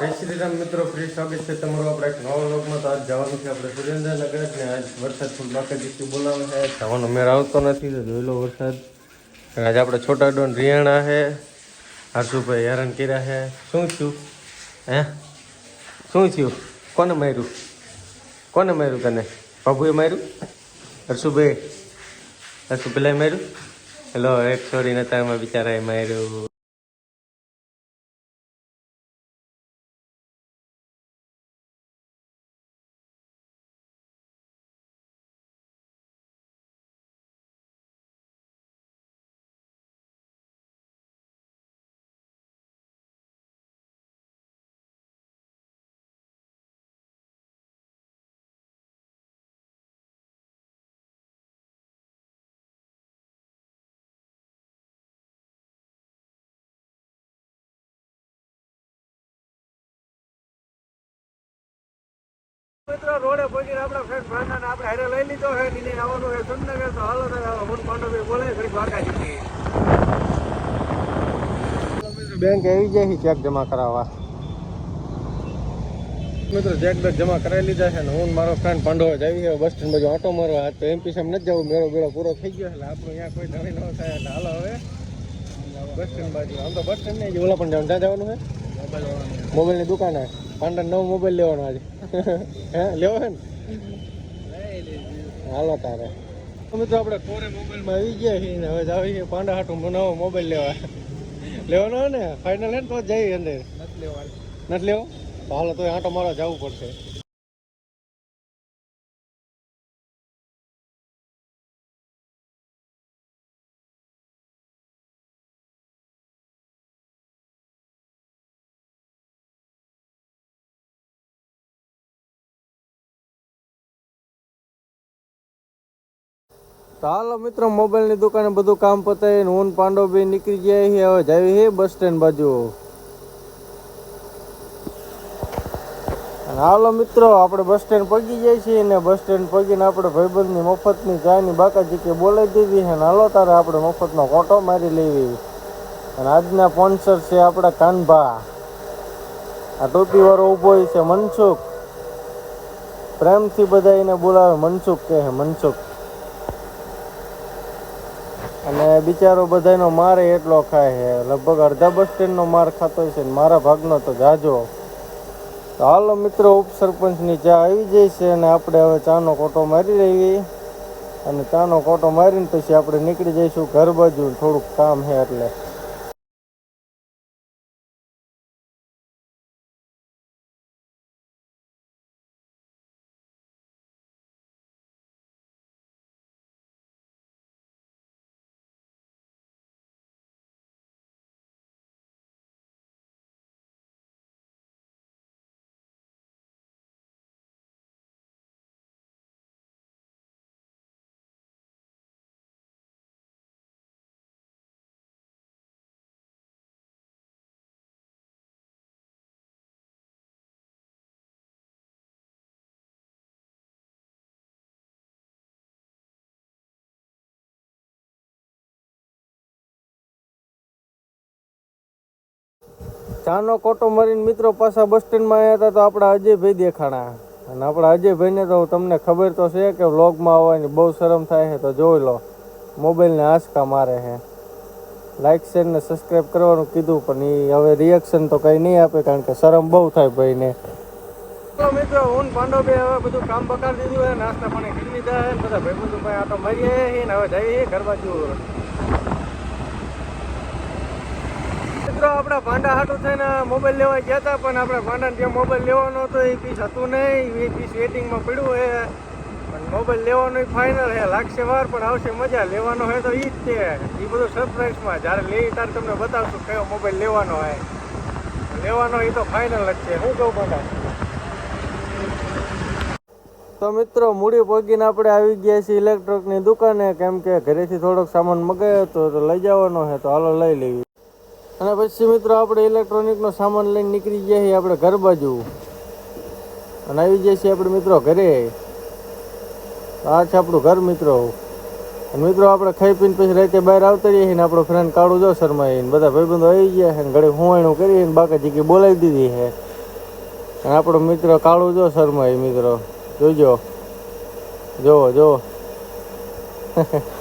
જય શ્રી રામ મિત્રો, ફ્રી સ્વાગત છે તમારું આપણે એક નવા લોકમાં તો આજ જવાનું છે આપણે સુરેન્દ્રનગર ને આજ વરસાદ ફૂલ બાકી દીકરી બોલાવે છે. જવાનો મેળ આવતો નથી, તો જોઈ લો વરસાદ. અને આજે આપણે છોટા ડોન રિયાણા છે, હર્ષુભાઈ હેરાન કર્યા છે. શું થયું? હે? શું થયું? કોને માર્યું? કોને માર્યું તને? બાબુએ માર્યું? હર્ષુભાઈ? હર્ષુ પેલા માર્યું? હેલો, એક છોડી નતા, એમાં બિચારાએ માર્યું. મિત્રો રોડે પહોંચીને આપણા ફ્રેન્ડ ભાંડાને આપણે હારે લઈ લીધો છે. નીને આવવાનું છે સુરનગર તો હાલો તો હું પાંડવભાઈ બોલે ઘડી દ્વારકા જઈએ. બેંક આવી જાય છે ચેક જમા કરાવવા. મિત્રો ચેક બેક જમા કરાવી લીધા છે ને હું ને મારો ફ્રેન્ડ પાંડવો જ આવી ગયો. બસ સ્ટેન્ડ બાજુ ઓટો મારવા આજ તો એમપી સામે નથી જવું. મેળો બેળો પૂરો થઈ ગયો એટલે આપણું અહીંયા કોઈ ધણી ન થાય એટલે હાલો હવે. બસ સ્ટેન્ડ બાજુ. આમ તો બસ સ્ટેન્ડ નહીં ઓલા પણ જવાનું ત્યાં જવાનું છે મોબાઈલની દુકાને. પાંડા નવો મોબાઈલ લેવાનો આજે. હે લેવો છે ને? હાલો તારે. મિત્રો આપણે કોરે મોબાઈલમાં આવી ગયા છીએ ને હવે જાવી છીએ પાંડા હાટું નવો મોબાઈલ લેવા. લેવાનો હોય ને? ફાઇનલ હે ને તો જઈએ અંદર. નથી લેવાનું. નથી લેવો? તો હાલો તો આંટો મારો જવું પડશે. તો હાલો મિત્રો, મોબાઈલની દુકાને બધું કામ પતાવીને હું ને પાંડવભાઈ નીકળી ગયા છીએ. હવે જાવી છે બસ સ્ટેન્ડ બાજુ. હાલો મિત્રો, આપણે બસ સ્ટેન્ડ પગી જાય છીએ ને બસ સ્ટેન્ડ પગીને આપણે ભાઈબંધની મફતની ચાની બાકાજી કે બોલાવી દીધી છે. ને હાલો તારે આપણે મફતનો કોટો મારી લેવી. અને આજના સ્પોન્સર છે આપણા કાનભા. આ ટોપીવાળો ઊભો છે મનસુખ. પ્રેમથી બધા એને બોલાવે, મનસુખ કહે છે, મનસુખ. અને બિચારો બધાનો મારે એટલો ખાય છે. લગભગ અડધા બસ સ્ટેન્ડનો માર ખાતો છે ને મારા ભાગનો તો જાજો. તો હાલો મિત્રો, ઉપસરપંચની ચા આવી જાય છે અને આપણે હવે ચાનો કોટો મારી લેવી અને ચાનો કોટો મારીને પછી આપણે નીકળી જઈશું ઘર બાજુ. થોડુંક કામ છે એટલે. ચાનો કોટો મરીને મિત્રો પાછા બસ સ્ટેન્ડમાં આવ્યા હતા તો આપણા અજયભાઈ દેખાણા. અને આપણા અજયભાઈને તો તમને ખબર તો છે કે વ્લોગમાં આવવાની બહુ શરમ થાય છે, તો જોઈ લો. મોબાઈલને આંચકા મારે છે. લાઇક શેર ને સબસ્ક્રાઈબ કરવાનું કીધું, પણ એ હવે રિએક્શન તો કંઈ નહીં આપે, કારણ કે શરમ બહુ થાય ભાઈને. તો મિત્રો હું પાંડવભાઈ હવે બધું કામ બગાડી દીધું હોય નાસ્તા પાણી કરી લીધા બધા બધા બધું ભાઈ આટો મારીએ ને હવે જઈએ ઘર બાજુ. મિત્રો, આપણે ભાંડા હાટું થઈને મોબાઈલ લેવા ગયા હતા, પણ આપણે ભાંડાને જે મોબાઈલ લેવાનો હતો, એ પીસ હતું નહીં, એ પીસ વેટિંગમાં પડ્યું હે. પણ મોબાઈલ લેવાનો ફાઇનલ હે, લાગશે વાર, પણ આવશે મજા. લેવાનો હોય તો એ જ છે એ બધું સરપ્રાઈઝમાં જ્યારે લઈ ત્યારે તમને બતાવશું કયો મોબાઈલ લેવાનો હોય લેવાનો એ તો ફાઇનલ જ છે. હું કહું ભાંડા તો મિત્રો, મૂડી પગીને આપણે આવી ગયા છીએ ઇલેક્ટ્રોનિકની દુકાને. કેમ કે ઘરેથી થોડોક સામાન મગાવ્યો હતો તો લઈ જવાનો હે, તો હાલો લઈ લેવી. અને પછી મિત્રો આપણે ઇલેક્ટ્રોનિકનો સામાન લઈને નીકળી ગયા છીએ આપણે ઘર બાજુ. અને આવી જઈએ છીએ આપણે મિત્રો ઘરે. આ છે આપણું ઘર મિત્રો. મિત્રો આપણે ખાઈ પીને પછી રાતે બહાર આવતા રહીએ ને આપણો ફ્રેન્ડ કાળું જો શર્માઈ ને બધા ભાઈબંધો આવી ગયા છે ઘરે હુંવાણું કરી ને બાકા જીકી બોલાવી દીધી છે. અને આપણો મિત્ર કાળું જો શર્મા મિત્રો. જોજો. જોવો જોવો.